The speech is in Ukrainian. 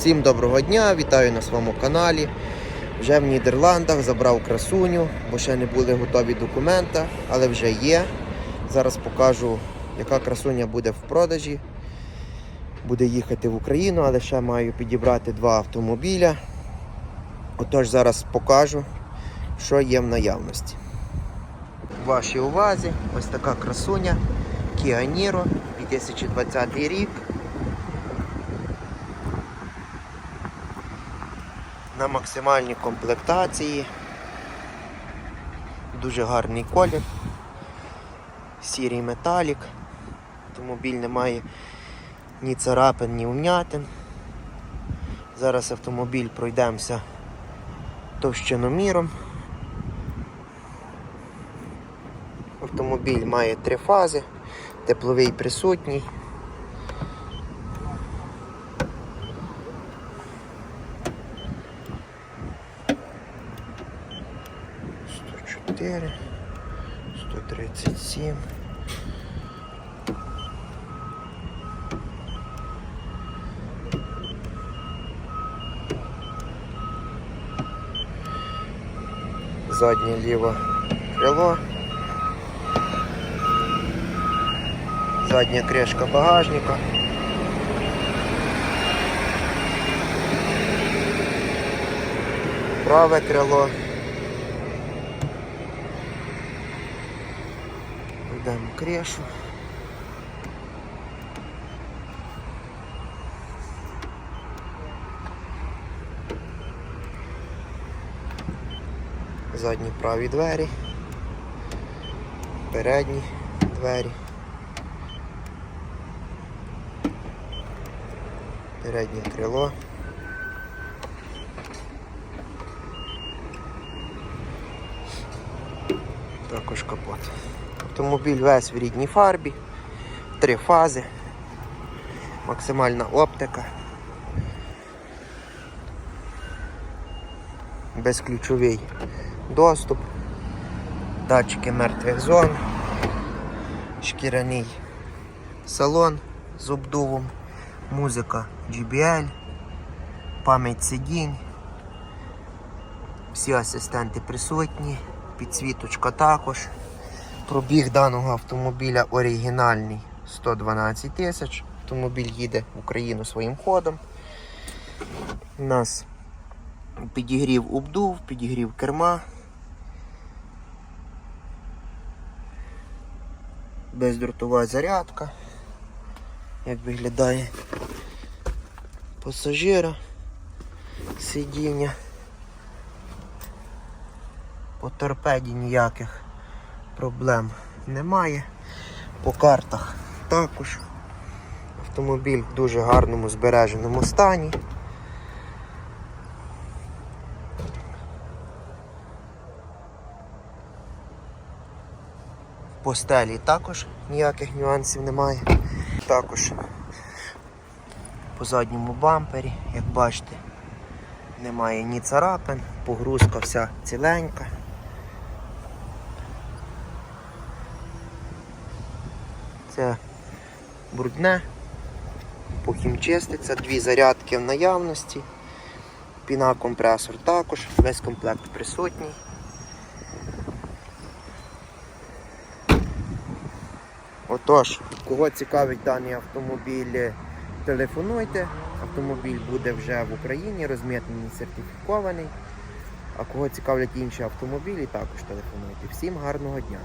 Всім доброго дня, вітаю на своєму каналі. Вже в Нідерландах забрав красуню, бо ще не були готові документи, але вже є. Зараз покажу, яка красуня буде в продажі. Буде їхати в Україну, але ще маю підібрати два автомобіля. Отож, зараз покажу, що є в наявності. Вашій увазі ось така красуня Kia Niro 2020 рік. На максимальній комплектації. Дуже гарний колір. Сірий металік. Автомобіль не має ні царапин, ні ум'ятин. Зараз автомобіль пройдемося товщиноміром. Автомобіль має три фази, тепловий присутній. Сто чотири, сто тридцять сім. Заднє ліве крило. Задня кришка багажника. Праве крило. Йдемо крешу. Задні праві двері. Передні двері. Переднє крило. Також капот. Автомобіль весь в рідній фарбі, три фази, максимальна оптика, безключовий доступ, датчики мертвих зон, шкіряний салон з обдувом, музика GBL, пам'ять сидінь, всі асистенти присутні, підсвіточка також. Пробіг даного автомобіля оригінальний 112 тисяч. Автомобіль їде в Україну своїм ходом. У нас підігрів обдув, підігрів керма. Бездротова зарядка. Як виглядає пасажира, сидіння. По торпеді ніяких проблем немає. По картах також. Автомобіль в дуже гарному збереженому стані. По стелі також ніяких нюансів немає. Також по задньому бампері, як бачите, немає ні царапин, погрузка вся ціленька. Це брудне, похімчиститься, дві зарядки в наявності, піна компресор також, весь комплект присутній. Отож, кого цікавить даний автомобіль, телефонуйте. Автомобіль буде вже в Україні, розмітнений, сертифікований. А кого цікавлять інші автомобілі, також телефонуйте. Всім гарного дня!